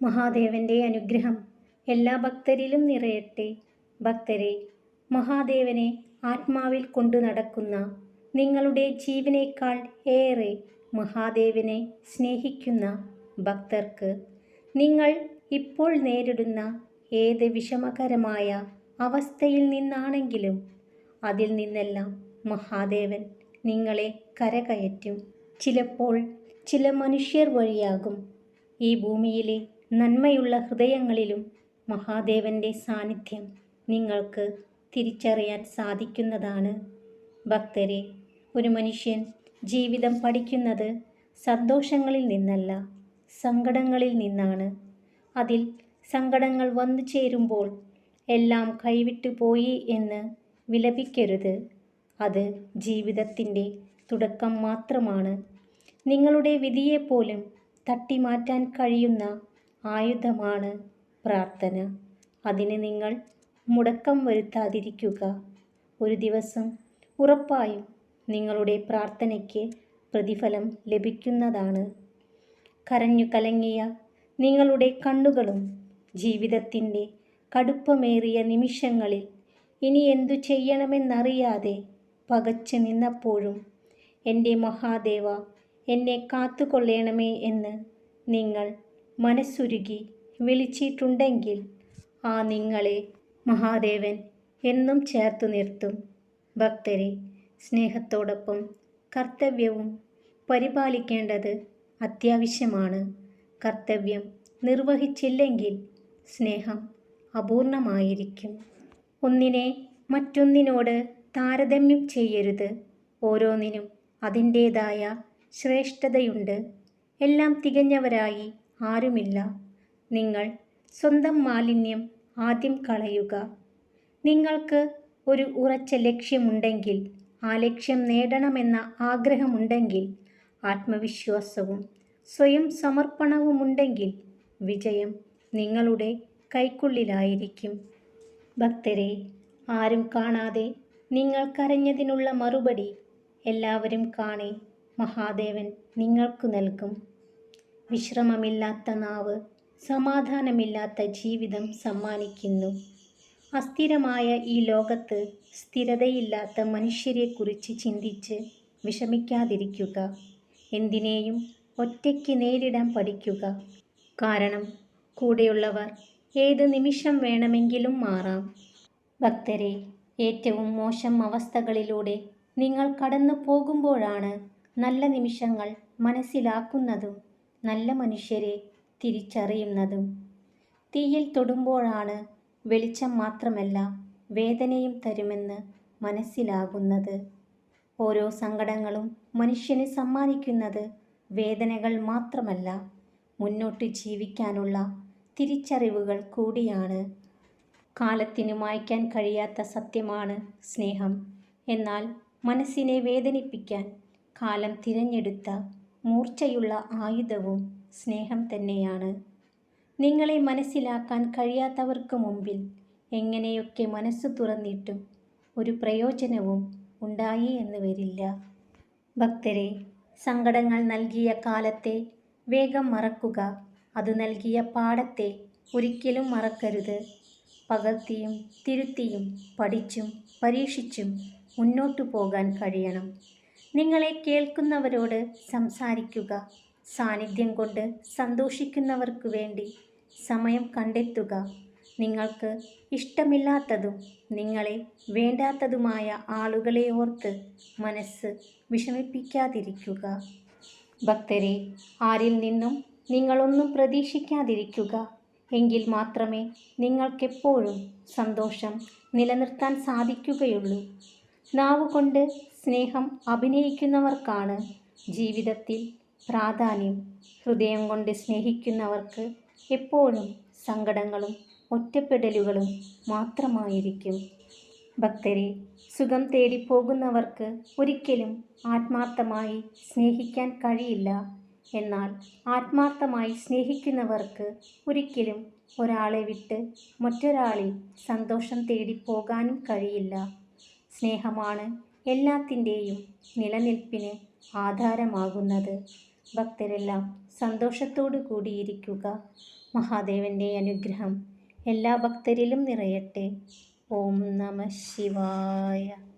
മഹാദേവന്റെ അനുഗ്രഹം എല്ലാ ഭക്തരിലും നിറയട്ടെ. ഭക്തരെ മഹാദേവനെ ആത്മാവിൽ കൊണ്ടു നടക്കുന്ന നിങ്ങളുടെ ജീവനേക്കാൾ ഏറെ മഹാദേവനെ സ്നേഹിക്കുന്ന ഭക്തർക്ക് നിങ്ങൾ ഇപ്പോൾ നേരിടുന്ന ഏത് വിഷമകരമായ അവസ്ഥയിൽ നിന്നാണെങ്കിലും അതിൽ നിന്നെല്ലാം മഹാദേവൻ നിങ്ങളെ കരകയറ്റും. ചിലപ്പോൾ ചില മനുഷ്യർ വഴിയാകും ഈ ഭൂമിയിലെ നന്മയുള്ള ഹൃദയങ്ങളിലും മഹാദേവന്റെ സാന്നിധ്യം നിങ്ങൾക്ക് തിരിച്ചറിയാൻ സാധിക്കുന്നതാണ്. ഭക്തരെ ഒരു മനുഷ്യൻ ജീവിതം പഠിക്കുന്നത് സന്തോഷങ്ങളിൽ നിന്നല്ല സങ്കടങ്ങളിൽ നിന്നാണ്. അതിൽ സങ്കടങ്ങൾ വന്നു ചേരുമ്പോൾ എല്ലാം കൈവിട്ടു പോയി എന്ന് വിലപിക്കരുത്. അത് ജീവിതത്തിന്റെ തുടക്കം മാത്രമാണ്. നിങ്ങളുടെ വിധിയെപ്പോലും തട്ടിമാറ്റാൻ കഴിയുന്ന ആയുധമാണ് പ്രാർത്ഥന. അതിന് നിങ്ങൾ മുടക്കം വരുത്താതിരിക്കുക. ഒരു ദിവസം ഉറപ്പായും നിങ്ങളുടെ പ്രാർത്ഥനയ്ക്ക് പ്രതിഫലം ലഭിക്കുന്നതാണ്. കരഞ്ഞു കലങ്ങിയ നിങ്ങളുടെ കണ്ണുകളും ജീവിതത്തിന്റെ കടുപ്പമേറിയ നിമിഷങ്ങളിൽ ഇനി എന്തു ചെയ്യണമെന്നറിയാതെ പകച്ചു നിന്നപ്പോഴും എന്റെ മഹാദേവ എന്നെ കാത്തുകൊള്ളണമേ എന്ന് നിങ്ങൾ മനസ്സുരുകി വിളിച്ചിട്ടുണ്ടെങ്കിൽ ആ നിങ്ങളെ മഹാദേവൻ എന്നും ചേർത്തു നിർത്തും. ഭക്തരെ സ്നേഹത്തോടൊപ്പം കർത്തവ്യവും പരിപാലിക്കേണ്ടത് അത്യാവശ്യമാണ്. കർത്തവ്യം നിർവഹിച്ചില്ലെങ്കിൽ സ്നേഹം അപൂർണമായിരിക്കും. ഒന്നിനെ മറ്റൊന്നിനോട് താരതമ്യം ചെയ്യരുത്. ഓരോന്നിനും അതിന്റേതായ ശ്രേഷ്ഠതയുണ്ട്. എല്ലാം തികഞ്ഞവരായി ആരുമില്ല. നിങ്ങൾ സ്വന്തം മാലിന്യം ആദ്യം കളയുക. നിങ്ങൾക്ക് ഒരു ഉറച്ച ലക്ഷ്യമുണ്ടെങ്കിൽ ആ ലക്ഷ്യം നേടണമെന്ന ആഗ്രഹമുണ്ടെങ്കിൽ ആത്മവിശ്വാസവും സ്വയം സമർപ്പണവുമുണ്ടെങ്കിൽ വിജയം നിങ്ങളുടെ കൈക്കുള്ളിലായിരിക്കും. ഭക്തരെ ആരും കാണാതെ നിങ്ങൾ കരഞ്ഞതിനുള്ള മറുപടി എല്ലാവരും കാണെ. മഹാദേവൻ നിങ്ങൾക്ക് നൽകും. വിശ്രമമില്ലാത്ത നാവ് സമാധാനമില്ലാത്ത ജീവിതം സമ്മാനിക്കുന്നു. അസ്ഥിരമായ ഈ ലോകത്ത് സ്ഥിരതയില്ലാത്ത മനുഷ്യരെക്കുറിച്ച് ചിന്തിച്ച് വിഷമിക്കാതിരിക്കുക. എന്തിനേയും ഒറ്റയ്ക്ക് നേരിടാൻ പഠിക്കുക. കാരണം കൂടെയുള്ളവർ ഏത് നിമിഷം വേണമെങ്കിലും മാറാം. ഭക്തരെ ഏറ്റവും മോശം അവസ്ഥകളിലൂടെ നിങ്ങൾ കടന്നു പോകുമ്പോഴാണ് നല്ല നിമിഷങ്ങൾ മനസ്സിലാക്കുന്നതും നല്ല മനുഷ്യരെ തിരിച്ചറിയുന്നതും തീയിൽ തൊടുമ്പോഴാണ് വെളിച്ചം മാത്രമല്ല വേദനയും തരുമെന്ന് മനസ്സിലാകുന്നത്. ഓരോ സങ്കടങ്ങളും മനുഷ്യന് സമ്മാനിക്കുന്നത് വേദനകൾ മാത്രമല്ല മുന്നോട്ട് ജീവിക്കാനുള്ള തിരിച്ചറിവുകൾ കൂടിയാണ്. കാലത്തിന് മായ്ക്കാൻ കഴിയാത്ത സത്യമാണ് സ്നേഹം. എന്നാൽ മനസ്സിനെ വേദനിപ്പിക്കാൻ കാലം തിരഞ്ഞെടുത്ത മൂർച്ചയുള്ള ആയുധവും സ്നേഹം തന്നെയാണ്. നിങ്ങളെ മനസ്സിലാക്കാൻ കഴിയാത്തവർക്ക് മുമ്പിൽ എങ്ങനെയൊക്കെ മനസ്സ് തുറന്നിട്ടും ഒരു പ്രയോജനവും ഉണ്ടായി എന്ന് വരില്ല. ഭക്തരെ സങ്കടങ്ങൾ നൽകിയ കാലത്തെ വേഗം മറക്കുക. അത് നൽകിയ പാഠത്തെ ഒരിക്കലും മറക്കരുത്. പകർത്തിയും തിരുത്തിയും പഠിച്ചും പരീക്ഷിച്ചും മുന്നോട്ടു പോകാൻ കഴിയണം. നിങ്ങളെ കേൾക്കുന്നവരോട് സംസാരിക്കുക. സാന്നിധ്യം കൊണ്ട് സന്തോഷിക്കുന്നവർക്ക് വേണ്ടി സമയം കണ്ടെത്തുക. നിങ്ങൾക്ക് ഇഷ്ടമില്ലാത്തതും നിങ്ങളെ വേണ്ടാത്തതുമായ ആളുകളെ ഓർത്ത് മനസ്സ് വിഷമിപ്പിക്കാതിരിക്കുക. ഭക്തരെ ആരിൽ നിന്നും നിങ്ങളൊന്നും പ്രതീക്ഷിക്കാതിരിക്കുക. എങ്കിൽ മാത്രമേ നിങ്ങൾക്കെപ്പോഴും സന്തോഷം നിലനിർത്താൻ സാധിക്കുകയുള്ളൂ. നാവുകൊണ്ട് സ്നേഹം അഭിനയിക്കുന്നവർക്കാണ് ജീവിതത്തിൽ പ്രാധാന്യം. ഹൃദയം കൊണ്ട് സ്നേഹിക്കുന്നവർക്ക് എപ്പോഴും സങ്കടങ്ങളും ഒറ്റപ്പെടലുകളും മാത്രമായിരിക്കും. ഭക്തരെ സുഖം തേടിപ്പോകുന്നവർക്ക് ഒരിക്കലും ആത്മാർത്ഥമായി സ്നേഹിക്കാൻ കഴിയില്ല. എന്നാൽ ആത്മാർത്ഥമായി സ്നേഹിക്കുന്നവർക്ക് ഒരിക്കലും ഒരാളെ വിട്ട് മറ്റൊരാളിൽ സന്തോഷം തേടിപ്പോകാനും കഴിയില്ല. സ്നേഹമാണ് എല്ലാത്തിന്റെയും നിലനിൽപ്പിന് ആധാരമാകുന്നത്. ഭക്തരെല്ലാം സന്തോഷത്തോടു കൂടിയിരിക്കുക. മഹാദേവന്റെ അനുഗ്രഹം എല്ലാ ഭക്തരിലും നിറയട്ടെ. ഓം നമ ശിവായ.